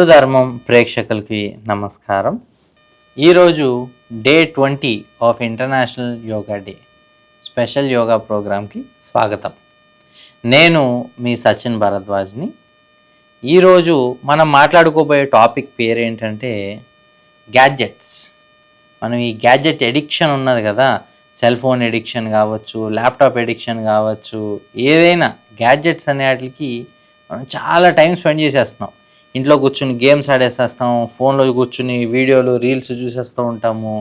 హిందూ ధర్మం ప్రేక్షకులకి నమస్కారం. ఈరోజు day twenty of international yoga day special yoga ప్రోగ్రామ్కి స్వాగతం. నేను మీ సచిన్ భరద్వాజ్ని. ఈరోజు మనం మాట్లాడుకోబోయే టాపిక్ పేరు ఏంటంటే గ్యాడ్జెట్స్. మనం ఈ గ్యాడ్జెట్ ఎడిక్షన్ ఉన్నది కదా సెల్ ఫోన్ ఎడిక్షన్ కావచ్చు ల్యాప్టాప్ ఎడిక్షన్ కావచ్చు ఏదైనా గ్యాడ్జెట్స్ అనే వాటికి మనం చాలా టైం స్పెండ్ చేసేస్తున్నాం. ఇంట్లో కూర్చుని గేమ్స్ ఆడేసేస్తాం ఫోన్లో కూర్చుని వీడియోలు రీల్స్ చూసేస్తూ ఉంటాము.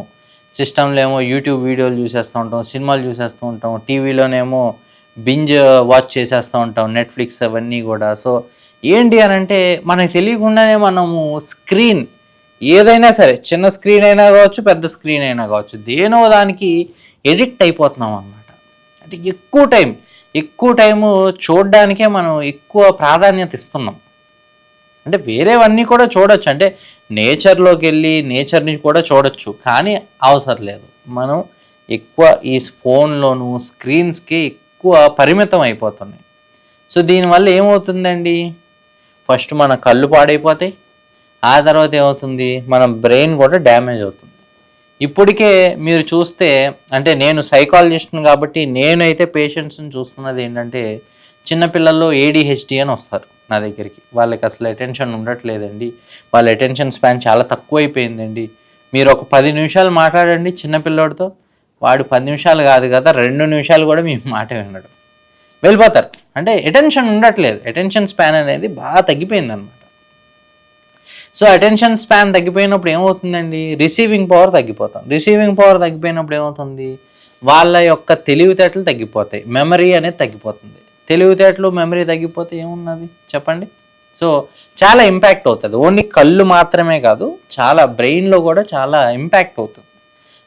సిస్టంలో ఏమో యూట్యూబ్ వీడియోలు చూసేస్తూ ఉంటాం సినిమాలు చూసేస్తూ ఉంటాం టీవీలోనేమో బింజ్ వాచ్ చేసేస్తూ ఉంటాం నెట్ఫ్లిక్స్ అవన్నీ కూడా. సో ఏంటి అని అంటే మనకు తెలియకుండానే మనము స్క్రీన్ ఏదైనా సరే చిన్న స్క్రీన్ అయినా కావచ్చు పెద్ద స్క్రీన్ అయినా కావచ్చు దేనో దానికి ఎడిక్ట్ అయిపోతున్నాం అన్నమాట. అంటే ఎక్కువ టైం ఎక్కువ టైము చూడడానికే మనం ఎక్కువ ప్రాధాన్యత ఇస్తున్నాం. అంటే వేరేవన్నీ కూడా చూడొచ్చు. అంటే నేచర్లోకి వెళ్ళి నేచర్ని కూడా చూడొచ్చు. కానీ అవసరం లేదు. మనం ఎక్కువ ఈ ఫోన్లోను స్క్రీన్స్కి ఎక్కువ పరిమితం అయిపోతున్నాయి. సో దీనివల్ల ఏమవుతుందండి? ఫస్ట్ మన కళ్ళు పాడైపోతాయి. ఆ తర్వాత ఏమవుతుంది? మన బ్రెయిన్ కూడా డ్యామేజ్ అవుతుంది. ఇప్పటికే మీరు చూస్తే అంటే నేను సైకాలజిస్ట్ని కాబట్టి నేనైతే పేషెంట్స్ని చూస్తున్నది ఏంటంటే చిన్నపిల్లల్లో ఏడిహెచ్డి అని వస్తారు. నా దగ్గరికి. వాళ్ళకి అసలు అటెన్షన్ ఉండట్లేదండి. వాళ్ళ అటెన్షన్ స్పాన్ చాలా తక్కువైపోయిందండి. మీరు ఒక పది నిమిషాలు మాట్లాడండి చిన్నపిల్లోడితో వాడు పది నిమిషాలు కాదు కదా రెండు నిమిషాలు కూడా మీ మాట వినడు. వెళ్ళిపోతారు. అంటే అటెన్షన్ ఉండట్లేదు. అటెన్షన్ స్పాన్ అనేది బాగా తగ్గిపోయింది అనమాట సో అటెన్షన్ స్పాన్ తగ్గిపోయినప్పుడు ఏమవుతుందండి? రిసీవింగ్ పవర్ తగ్గిపోతాం. రిసీవింగ్ పవర్ తగ్గిపోయినప్పుడు ఏమవుతుంది? వాళ్ళ యొక్క తెలివితేటలు తగ్గిపోతాయి. మెమరీ అనేది తగ్గిపోతుంది. తెలివితేటలు మెమరీ తగ్గిపోతే ఏమున్నది? చెప్పండి. సో చాలా ఇంపాక్ట్ అవుతుంది. ఓన్లీ కళ్ళు మాత్రమే కాదు చాలా బ్రెయిన్లో కూడా చాలా ఇంపాక్ట్ అవుతుంది.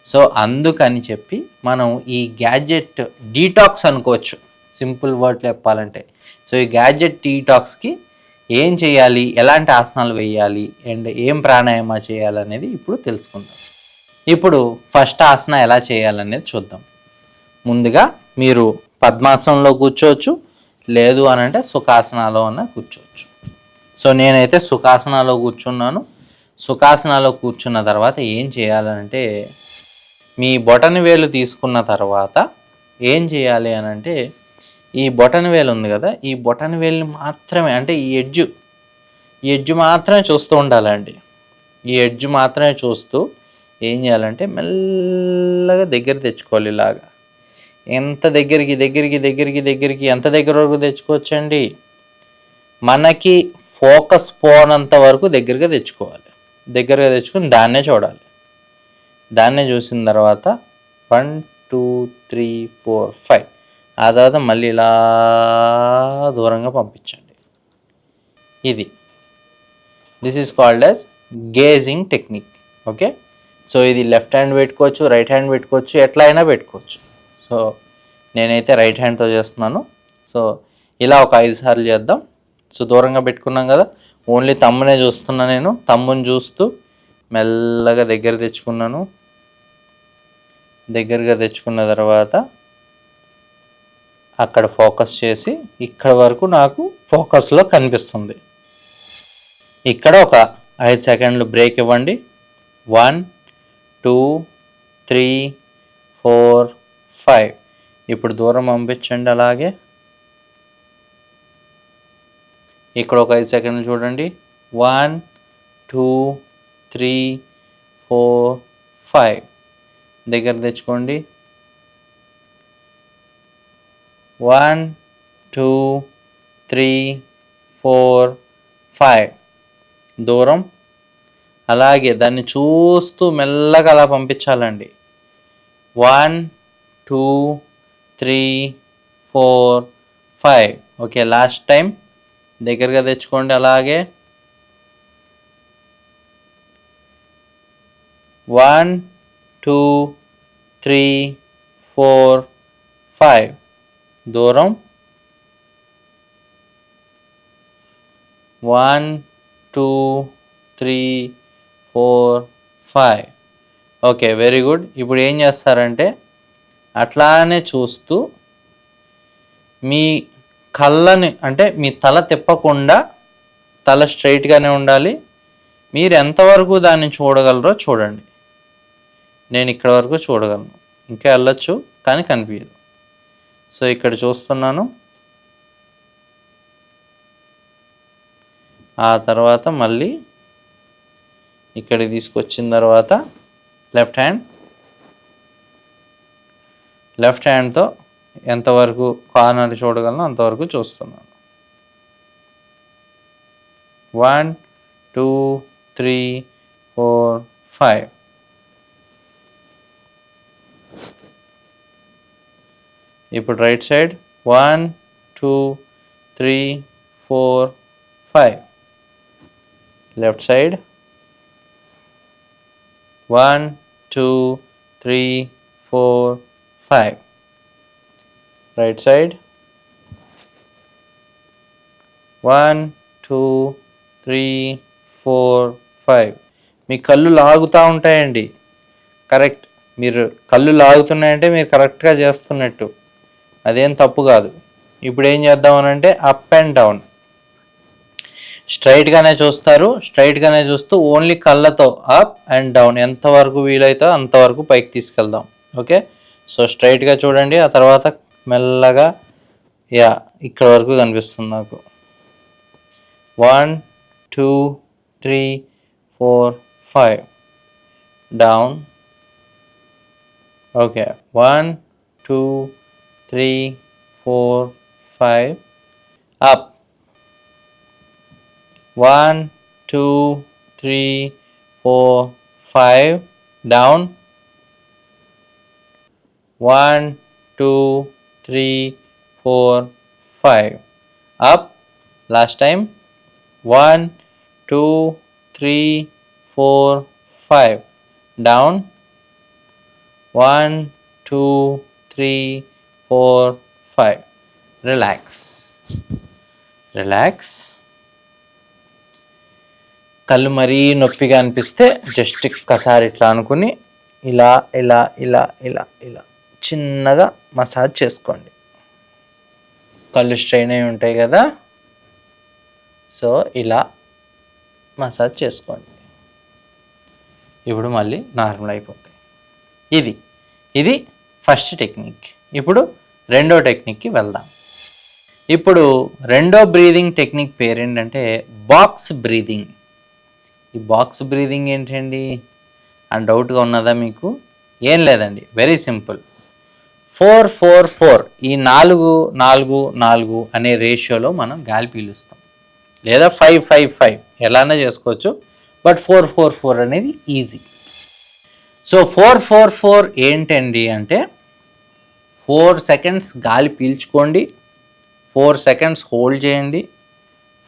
సో అందుకని చెప్పి మనం ఈ గ్యాడ్జెట్ డీటాక్స్ అనుకోవచ్చు. సింపుల్ వర్డ్లు చెప్పాలంటే. సో ఈ గ్యాడ్జెట్ డీటాక్స్కి ఏం చేయాలి? ఎలాంటి ఆసనాలు వేయాలి? అండ్ ఏం ప్రాణాయామ చేయాలనేది ఇప్పుడు తెలుసుకుందాం. ఇప్పుడు ఫస్ట్ ఆసన ఎలా చేయాలనేది చూద్దాం. ముందుగా మీరు పద్మాసనంలో కూర్చోవచ్చు. లేదు అని అంటే సుఖాసనాలో అన్న కూర్చోవచ్చు. సో నేనైతే సుఖాసనాలో కూర్చున్నాను. సుఖాసనాలో కూర్చున్న తర్వాత ఏం చేయాలంటే మీ బొటన వేలు తీసుకున్న తర్వాత ఏం చేయాలి అని అంటే ఈ బొటన వేలు ఉంది కదా ఈ బొటన వేలు మాత్రమే అంటే ఈ ఎడ్జ్ ఈ ఎడ్జ్ మాత్రమే చూస్తూ ఉండాలండి. ఈ ఎడ్జ్ మాత్రమే చూస్తూ ఏం చేయాలంటే మెల్లగా దగ్గర తెచ్చుకోవాలి ఇలాగా. ఎంత దగ్గరికి దగ్గరికి దగ్గరికి దగ్గరికి ఎంత దగ్గర వరకు తెచ్చుకోవచ్చండి? మనకి ఫోకస్ పోనంత వరకు దగ్గరగా తెచ్చుకోవాలి. దగ్గరగా తెచ్చుకుని దాన్నే చూడాలి. దాన్నే చూసిన తర్వాత one two three four five. ఆ తర్వాత మళ్ళీ ఇలా దూరంగా పంపించండి. ఇది. This is called as gazing technique okay so ఇది లెఫ్ట్ హ్యాండ్ పెట్టుకోవచ్చు రైట్ హ్యాండ్ పెట్టుకోవచ్చు ఎట్లా అయినా పెట్టుకోవచ్చు. సో నేనైతే రైట్ హ్యాండ్తో చేస్తున్నాను. సో ఇలా ఒక ఐదు సార్లు చేద్దాం. సో దూరంగా పెట్టుకున్నాం కదా ఓన్లీ తమ్మునే చూస్తున్నా నేను. తమ్ముని చూస్తూ మెల్లగా దగ్గర తెచ్చుకున్నాను. దగ్గరగా తెచ్చుకున్న తర్వాత అక్కడ ఫోకస్ చేసి ఇక్కడ వరకు నాకు ఫోకస్లో కనిపిస్తుంది. ఇక్కడ ఒక ఐదు సెకండ్లు బ్రేక్ ఇవ్వండి. One two three four five. ఇప్పుడు దూరం పంపించండి అలాగే. ఇక్కడ ఒక ఐదు సెకండ్లు చూడండి. One two three four five. దగ్గర తెచ్చుకోండి. One two three four five. దూరం. అలాగే దాన్ని చూస్తూ మెల్లగా అలా పంపించాలండి. One two three four five okay last time దగ్గరగా తెచ్చుకోండి అలాగే. One two three four five దూరం. One two three four five okay very good ఇప్పుడు ఏం చేస్తారంటే అట్లానే చూస్తూ మీ కళ్ళని అంటే మీ తల తిప్పకుండా తల స్ట్రైట్గానే ఉండాలి. మీరు ఎంతవరకు దాన్ని చూడగలరో చూడండి. నేను ఇక్కడ వరకు చూడగలను. ఇంకా వెళ్ళొచ్చు కానీ కనిపించదు. సో ఇక్కడ చూస్తున్నాను. ఆ తర్వాత మళ్ళీ ఇక్కడికి తీసుకొచ్చిన తర్వాత లెఫ్ట్ హ్యాండ్ లెఫ్ట్ హ్యాండ్తో ఎంతవరకు కార్నర్ చూడగలను అంతవరకు చూస్తున్నాను. One two three four five. ఇప్పుడు right side. One two three four five. Left side. One two three four five right side one two three four five మీ కళ్ళు లాగుతూ ఉంటాయండి. కరెక్ట్ మీరు కళ్ళు లాగుతున్నాయంటే మీరు కరెక్ట్గా చేస్తున్నట్టు. అదేం తప్పు కాదు. ఇప్పుడు ఏం చేద్దామనంటే అప్ అండ్ డౌన్ స్ట్రైట్గానే చూస్తారు. స్ట్రైట్గానే చూస్తూ ఓన్లీ కళ్ళతో అప్ అండ్ డౌన్ ఎంతవరకు వీలైతే అంతవరకు పైకి తీసుకెళ్దాం. ఓకే సో స్ట్రైట్గా చూడండి ఆ తర్వాత మెల్లగా యా ఇక్కడ వరకు కనిపిస్తుంది నాకు. One two three four five down okay one two three four five up one two three four five down one two three four five. Up. Last time. One two three four five. Down. One two three four five. Relax. Relax. కళ్ళు మరీ నొప్పిగా అనిపిస్తే just ఒక్కసారి ఇట్లా అనుకుని ఇలా ఇలా ఇలా ఇలా ఇలా. చిన్నగా మసాజ్ చేసుకోండి. కళ్ళు స్ట్రెయిన్ అయి ఉంటాయి కదా? సో ఇలా మసాజ్ చేసుకోండి. ఇప్పుడు మళ్ళీ నార్మల్ అయిపోతాయి. ఇది ఇది ఫస్ట్ టెక్నిక్. ఇప్పుడు రెండో టెక్నిక్కి వెళ్దాం. ఇప్పుడు రెండో బ్రీదింగ్ టెక్నిక్ పేరేంటంటే బాక్స్ బ్రీదింగ్. ఈ బాక్స్ బ్రీదింగ్ ఏంటండి? అని డౌట్గా ఉన్నదా మీకు? ఏం లేదండి. Very simple. Four four four. ఈ నాలుగు నాలుగు నాలుగు అనే రేషియోలో మనం గాలి పీలుస్తాం. లేదా ఫైవ్ ఫైవ్ ఫైవ్. ఎలానే చేసుకోవచ్చు. బట్ ఫోర్ ఫోర్ ఫోర్ అనేది easy. So four four four ఏంటండి అంటే ఫోర్ సెకండ్స్ గాలి పీల్చుకోండి. ఫోర్ సెకండ్స్ హోల్డ్ చేయండి.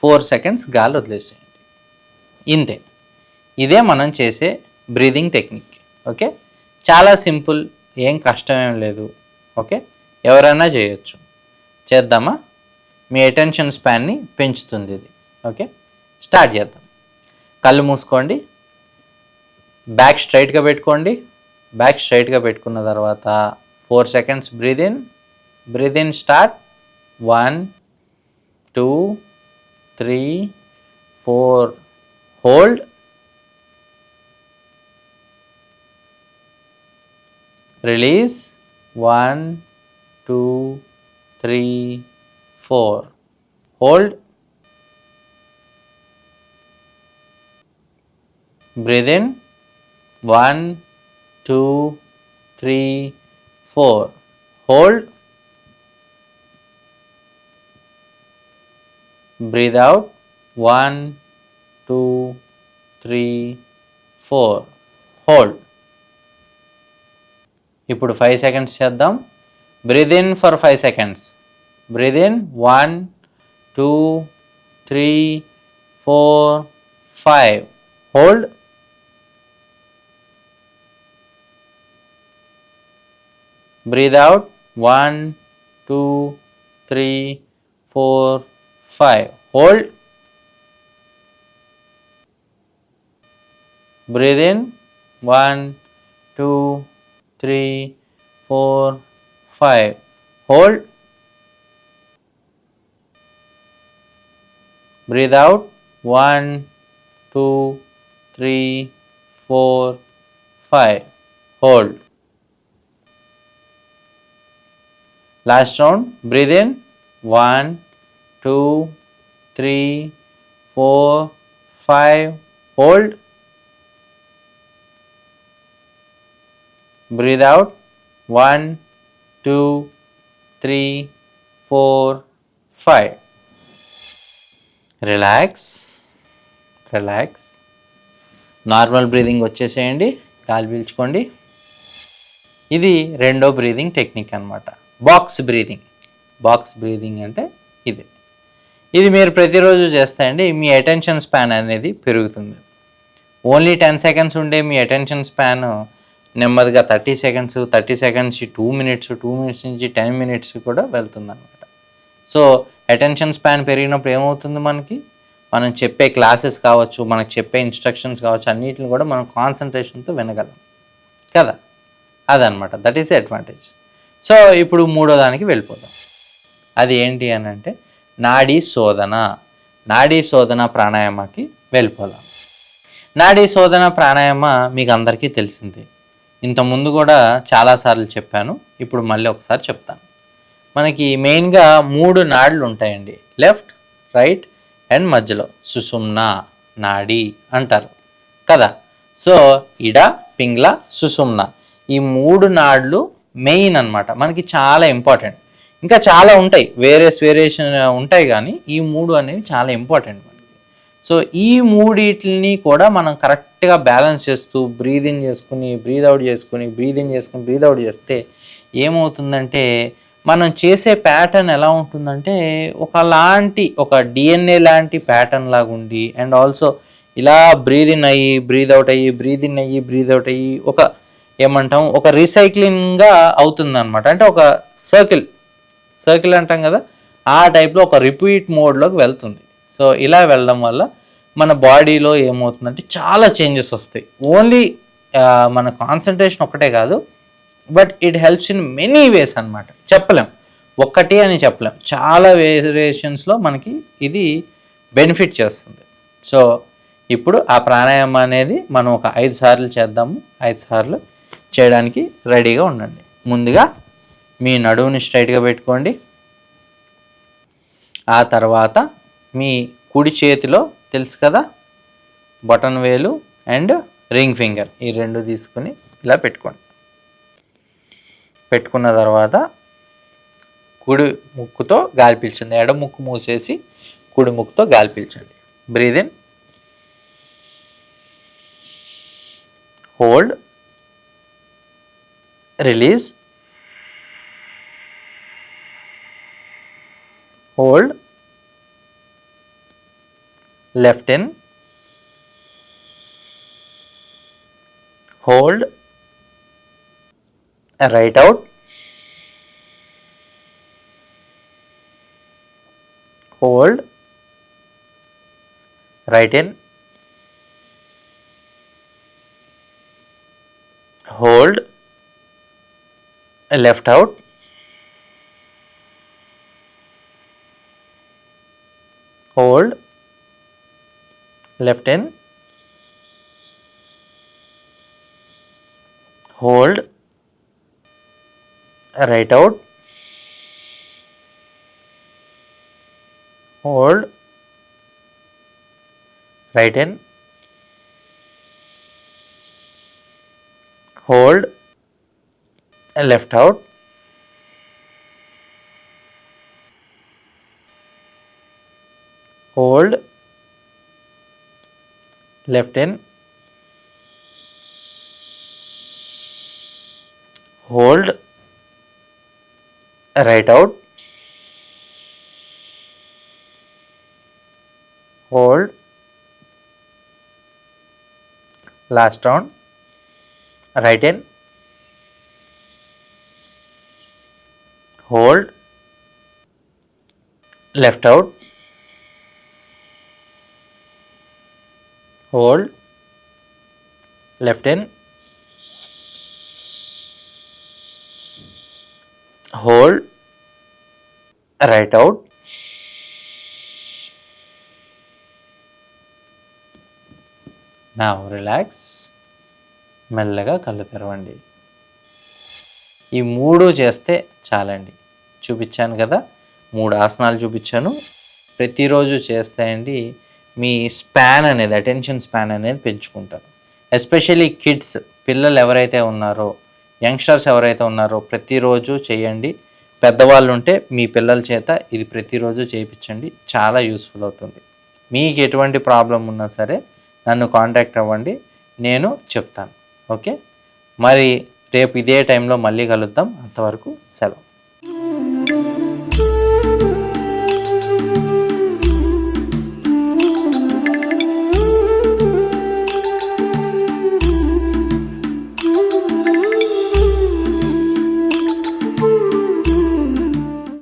ఫోర్ సెకండ్స్ గాలి వదిలేసేయండి. ఇంతే. ఇదే మనం చేసే బ్రీదింగ్ టెక్నిక్. ఓకే? చాలా సింపుల్. ఏం కష్టమేం లేదు. ఓకే? ఎవరైనా చేయొచ్చు. చేద్దామా? మీ అటెన్షన్ స్పాన్ని పెంచుతుంది ఇది. ఓకే? స్టార్ట్ చేద్దాం. కళ్ళు మూసుకోండి. బ్యాక్ స్ట్రైట్గా పెట్టుకోండి. బ్యాక్ స్ట్రైట్గా పెట్టుకున్న తర్వాత four seconds breathe in. Breathe in start. One two three four. Hold. Release. 1, 2, 3, 4. Hold. Breathe in. 1, 2, 3, 4. Hold. Breathe out. 1, 2, 3, 4. Hold. ఇప్పుడు ఫైవ్ సెకండ్స్ చేద్దాం breathe in for five seconds breathe in one two three four five hold breathe out 1 2 3 4 5 hold breathe in 1 2 three, four, five. Hold. Breathe out. One, two, three, four, five. Hold. Last round. Breathe in. One, two, three, four, five. Hold. Breathe out one two three four five relax relax normal breathing వచ్చేసేయండి. గాలి పీల్చుకోండి. ఇది రెండో breathing technique అనమాట box breathing box breathing అంటే ఇది. ఇది మీరు ప్రతిరోజు చేస్తాయండి మీ అటెన్షన్ స్పాన్ అనేది పెరుగుతుంది. ఓన్లీ టెన్ సెకండ్స్ ఉండే మీ అటెన్షన్ స్పాన్ నెమ్మదిగా thirty seconds thirty seconds two minutes two minutes నుంచి టెన్ మినిట్స్ కూడా వెళ్తుందన్నమాట. సో అటెన్షన్ స్పాన్ పెరిగినప్పుడు ఏమవుతుంది మనకి? మనం చెప్పే క్లాసెస్ కావచ్చు మనకు చెప్పే ఇన్స్ట్రక్షన్స్ కావచ్చు అన్నిటిని కూడా మనం కాన్సన్ట్రేషన్తో వినగలం. కదా? అదనమాట దట్ ఈస్ అడ్వాంటేజ్ సో ఇప్పుడు మూడో దానికి వెళ్ళిపోదాం. అది ఏంటి అని అంటే నాడీ శోధన. నాడీ శోధన ప్రాణాయామకి వెళ్ళిపోదాం. నాడీ శోధన ప్రాణాయామ మీకు అందరికీ తెలిసిందే. ఇంతకుముందు కూడా చాలాసార్లు చెప్పాను. ఇప్పుడు మళ్ళీ ఒకసారి చెప్తాను. మనకి మెయిన్గా మూడు నాడులు ఉంటాయండి. లెఫ్ట్ రైట్ అండ్ మధ్యలో. సుషుమ్న నాడి అంటారు. కదా? సో ఇడ పింగ్ల సుషుమ్న ఈ మూడు నాడులు మెయిన్ అన్నమాట. మనకి చాలా ఇంపార్టెంట్ ఇంకా చాలా ఉంటాయి. వేరియస్ వేరియేషన్ ఉంటాయి కానీ ఈ మూడు అనేవి చాలా ఇంపార్టెంట్ సో ఈ మూడిటిని కూడా మనం కరెక్ట్గా బ్యాలెన్స్ చేస్తూ బ్రీద్ ఇన్ చేసుకుని బ్రీద్ అవుట్ చేసుకుని బ్రీద్ ఇన్ చేసుకుని బ్రీద్ అవుట్ చేస్తే ఏమవుతుందంటే మనం చేసే ప్యాటర్న్ ఎలా ఉంటుందంటే ఒకలాంటి ఒక డిఎన్ఏ లాంటి ప్యాటర్న్ లాగా ఉండి అండ్ ఆల్సో ఇలా బ్రీద్ ఇన్ అయ్యి బ్రీద్ అవుట్ అయ్యి బ్రీద్ ఇన్ అయ్యి బ్రీద్ అవుట్ అయ్యి ఒక ఏమంటాం ఒక రీసైక్లింగ్గా అవుతుంది అనమాట అంటే ఒక సర్కిల్ సర్కిల్ అంటాం కదా ఆ టైప్లో ఒక రిపీట్ మోడ్లోకి వెళ్తుంది. సో ఇలా వెళ్ళడం వల్ల మన బాడీలో ఏమవుతుందంటే చాలా చేంజెస్ వస్తాయి. ఓన్లీ మన కాన్సన్ట్రేషన్ ఒకటే కాదు but it helps in many ways అనమాట చెప్పలేం. ఒక్కటి అని చెప్పలేం. చాలా వేరియేషన్స్లో మనకి ఇది బెనిఫిట్ చేస్తుంది. సో ఇప్పుడు ఆ ప్రాణాయామం అనేది మనం ఒక ఐదు సార్లు చేద్దాము. ఐదు సార్లు చేయడానికి రెడీగా ఉండండి. ముందుగా మీ నడువుని స్ట్రైట్గా పెట్టుకోండి. ఆ తర్వాత మీ కుడి చేతిలో తెలుసు కదా? బటన్ వేలు అండ్ రింగ్ ఫింగర్. ఈ రెండు తీసుకుని ఇలా పెట్టుకోండి. పెట్టుకున్న తర్వాత కుడి ముక్కుతో గాలి పీల్చండి. ఎడ ముక్కు మూసేసి కుడి ముక్కుతో గాలి పీల్చండి. Breathe in. Hold. Release. Hold. Left in. Hold. Right out. Hold. Right in. Hold. Left out. Hold left in hold. Right out. Hold. Right in hold. Left out. Hold left in hold. Right out. Hold. Last round. Right in hold. Left out hold left in. Hold right out నా relax మెల్లగా కళ్ళు తెరవండి. ఈ మూడు చేస్తే చాలండి. చూపించాను కదా. మూడు ఆసనాలు చూపించాను. ప్రతిరోజు చేస్తాయండి మీ స్పాన్ అనేది అటెన్షన్ స్పాన్ అనేది పెంచుకుంటారు. ఎస్పెషల్లీ కిడ్స్ పిల్లలు ఎవరైతే ఉన్నారో యంగ్స్టర్స్ ఎవరైతే ఉన్నారో ప్రతిరోజు చేయండి. పెద్దవాళ్ళు ఉంటే మీ పిల్లల చేత ఇది ప్రతిరోజు చేయించండి. చాలా యూస్ఫుల్ అవుతుంది. మీకు ఎటువంటి ప్రాబ్లం ఉన్నా సరే నన్ను కాంటాక్ట్ అవ్వండి. నేను చెప్తాను. ఓకే? మరి రేపు ఇదే టైంలో మళ్ళీ కలుద్దాం. అంతవరకు సెలవు.